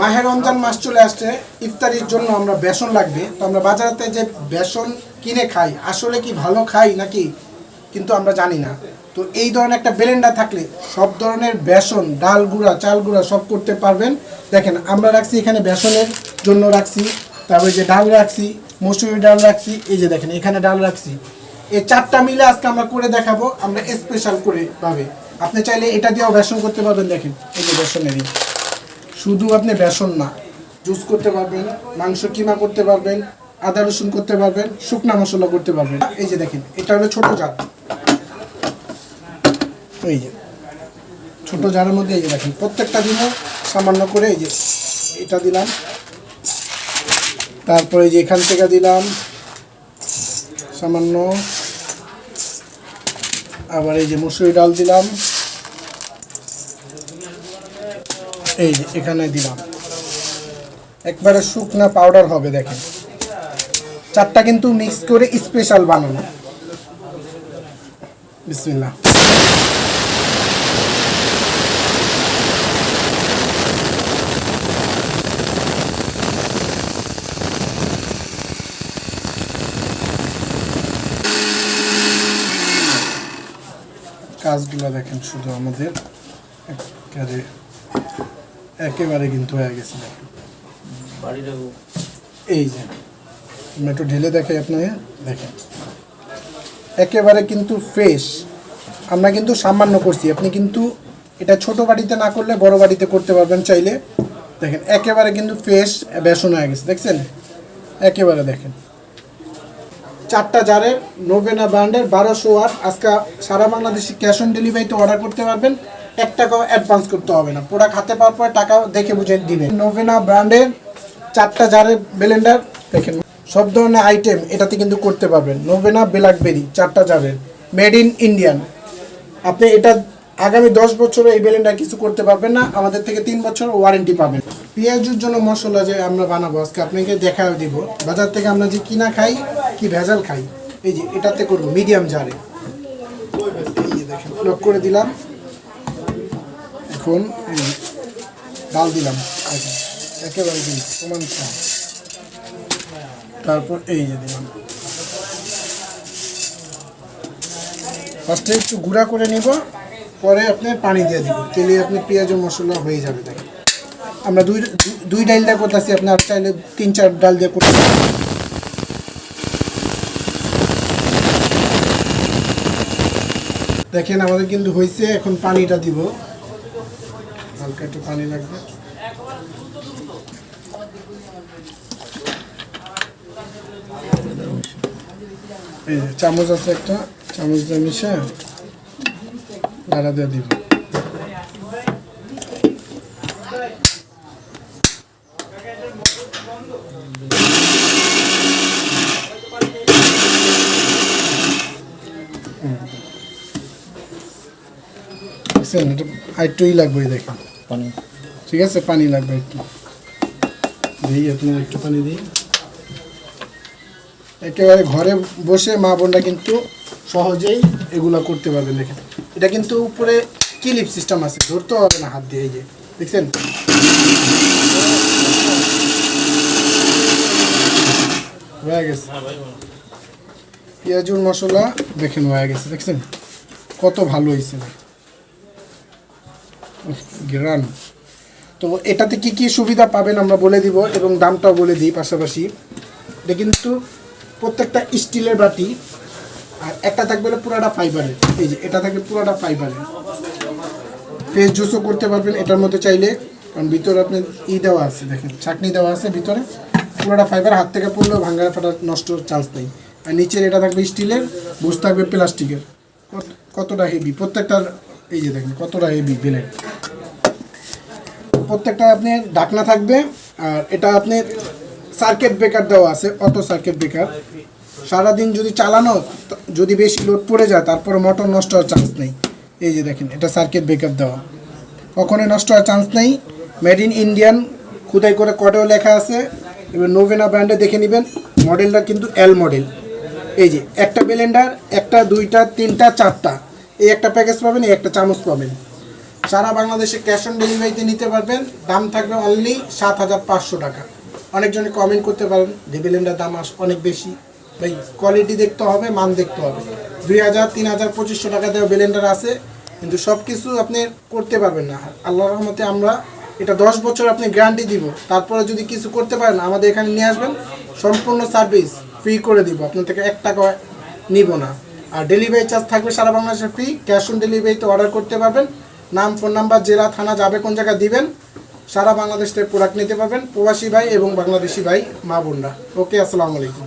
মাহের রমজান মাস চলে আসছে, ইফতারির জন্য আমরা বেসন লাগবে। তো আমরা বাজারেতে যে বেসন কিনে খাই, আসলে কি ভালো খাই নাকি? কিন্তু আমরা জানি না। তো এই ধরনের একটা ব্লেন্ডার থাকলে সব ধরনের বেসন, ডাল গুঁড়া, চাল গুঁড়া সব করতে পারবেন। দেখেন, আমরা রাখছি এখানে বেসনের জন্য রাখছি, তারপরে যে ডাল রাখছি মসুরি ডাল রাখছি, এই যে দেখেন, এখানে ডাল রাখছি। এই চারটা মিলে আজকে আমরা করে দেখাবো, আমরা স্পেশাল করে পাবে আপনি চাইলে এটা দিয়েও বেসন করতে পারবেন, দেখেন, এই যে বেসনেরই। শুধু আপনি বেসন না, জুস করতে পারবেন, মাংস কিমা করতে পারবেন, আদা রসুন করতে পারবেন, শুকনা মশলা করতে পারবেন। এই যে দেখেন, এটা হলো ছোট জার। এই যে, ছোট জারের মধ্যে এই যে দেখেন, প্রত্যেকটা দিনও সামান্য করে এই যে এটা দিলাম। তারপরে যে এখান থেকে দিলাম সামান্য। আবার এই যে মুসুরি ডাল দিলাম। এই এখানে দিলাম। একবারে শুকনা পাউডার হবে, দেখেন। চারটা কিন্তু মিক্স করে স্পেশাল বানানো। বিসমিল্লাহ। কাজগুলো দেখেন, শুধু আমাদের একেবারে কিন্তু হয়ে গেছে। এই যে একটু ঢেলে দেখাই আপনাকে দেখেন। একেবারে কিন্তু ফ্রেশ আমরা কিন্তু সামান্য করছি। আপনি কিন্তু এটা ছোট বাড়িতে না করলে বড় বাড়িতে করতে পারবেন চাইলে। দেখেন একেবারে কিন্তু ফ্রেশ বেসন হয়ে গেছে। দেখছেন? একেবারে দেখেন। চারটা জারের নোভেনা ব্র্যান্ডের বারোশো ওয়াট। আজকে সারা বাংলাদেশে ক্যাশ অন ডেলিভারিতে অর্ডার করতে পারবেন। এক টাকাও অ্যাডভান্স করতে হবে না। প্রোডাক্ট হাতে পাওয়ার পর টাকা দেখে বুঝে দিবেন। নোভেনা ব্র্যান্ডের চারটা জারের ব্লেন্ডার দেখেন। সব ধরনের আইটেম এটাতে কিন্তু করতে পারবেন। নোভেনা ব্ল্যাকবেরি চারটা জারের মেড ইন ইন্ডিয়ান আপনি এটা আগামী দশ বছরে এই ব্লেন্ডার কিছু করতে পারবেন না, আমাদের থেকে তিন বছর ওয়ারেন্টি পাবেন। পেঁয়াজের জন্য মশলা যে আমরা বানাবো, আজকে আপনাকে দেখা দিব। বাজার থেকে আমরা যে কিনা খাই, কি ভেজাল খাই, এই যে এটাতে করব মিডিয়াম জারে লক করে দিলাম। এখন ডাল দিলাম। একেবারে দিন, সমান। তারপর এই যে দিলাম। ফার্স্টে একটু গুঁড়া করে নিব, পরে আপনি পানি দিয়ে দিব। তেলে আপনি পেঁয়াজ ও মশলা হয়ে যাবে দেখেন। আমরা দুই, দুই- দুই ডাল দিয়ে করতেছি আপনার চাইলে তিন, চার ডাল দিয়ে করতে দেখেন আমাদের কিন্তু হয়েছে, এখন পানিটা দিব। হালকা একটু পানি লাগবে। এই যে চামচ আছে একটা, চামচ দিয়ে মিশে নাড়া দিয়ে দিব। বুঝছেন এটা আরেকটুই লাগবে দেখেন। পানি। ঠিক আছে? পানি লাগবে একটু। দিই আপনার একটু পানি দিই একেবারে ঘরে বসে মা বোনরা কিন্তু সহজেই এগুলো করতে পারবে দেখেন। এটা কিন্তু উপরে ক্লিপ সিস্টেম আছে ধরতে হবে না হাত দিয়ে এই যে। দেখছেন? হয়ে গেছে। পেঁয়াজুর মশলা দেখেন হয়ে গেছে। দেখছেন? কত ভালো হয়েছে। গ্রান তো এটাতে কি কি সুবিধা পাবেন আমরা বলে দিব এবং দামটাও বলে দিই পাশাপাশি। এটা কিন্তু প্রত্যেকটা স্টিলের বাটি আর একটা থাকবে পুরাটা ফাইবারের। এই যে, এটা থাকবে পুরাটা ফাইবারের। ফেস জুসও করতে পারবেন এটার মধ্যে চাইলে। কারণ ভিতরে আপনি ই দেওয়া আছে, দেখেন, চাটনি দেওয়া আছে ভিতরে। পুরোটা ফাইবার, হাত থেকে পড়লেও ভাঙ্গার ফাটার নষ্ট চান্স নেই। আর নিচের এটা থাকবে স্টিলের বুঝ থাকবে প্লাস্টিকের। কতটা হেভি প্রত্যেকটার, এই যে দেখেন, কতটা হেভি বেলেট প্রত্যেকটা আপনি ঢাকনা থাকবে, আর এটা আপনি সার্কিট ব্রেকার দেওয়া আছে অটো সার্কিট ব্রেকার সারাদিন যদি চালানো যদি বেশি লোড পড়ে যায়, তারপরে মোটর নষ্ট হওয়ার চান্স নেই। এই যে দেখেন, এটা সার্কিট ব্রেকার দেওয়া। কখনোই নষ্ট হওয়ার চান্স নেই। মেড ইন ইন্ডিয়ান খুদাই করে কটেও লেখা আছে। এবার নোভেনা ব্র্যান্ডে দেখে নেবেন মডেলটা কিন্তু এল মডেল এই যে, একটা ব্লেন্ডার একটা, দুইটা, তিনটা, চারটা। এই একটা প্যাকেজ পাবেন, এই একটা চামচ পাবেন। সারা বাংলাদেশে ক্যাশ অন ডেলিভারিতে নিতে পারবেন। দাম থাকবে অনলি সাত হাজার পাঁচশো টাকা। অনেকজনে কমেন্ট করতে পারেন যে দাম আস- অনেক বেশি। ভাই কোয়ালিটি দেখতে হবে, মান দেখতে হবে। দুই হাজার, তিন হাজার, পঁচিশশো টাকা দেওয়া ব্লেন্ডার আছে, কিন্তু সব কিছু আপনি করতে পারবেন না। আল্লাহ রহমতে আমরা এটা দশ বছর আপনি গ্যারান্টি দিব। তারপরে যদি কিছু করতে পারেন, আমাদের এখানে নিয়ে আসবেন। সম্পূর্ণ সার্ভিস ফ্রি করে দিব। আপনার থেকে এক টাকা নিব না। আর ডেলিভারি চার্জ থাকবে সারা বাংলাদেশে ফ্রি ক্যাশ অন ডেলিভারিতে অর্ডার করতে পারবেন। নাম, ফোন নাম্বার, জেলা, থানা, যাবে কোন জায়গায় দিবেন, সারা বাংলাদেশ থেকে প্রোডাক্ট নিতে পারবেন। প্রবাসী ভাই এবং বাংলাদেশি ভাই, মা, বোনরা। ওকে, আসসালামু আলাইকুম।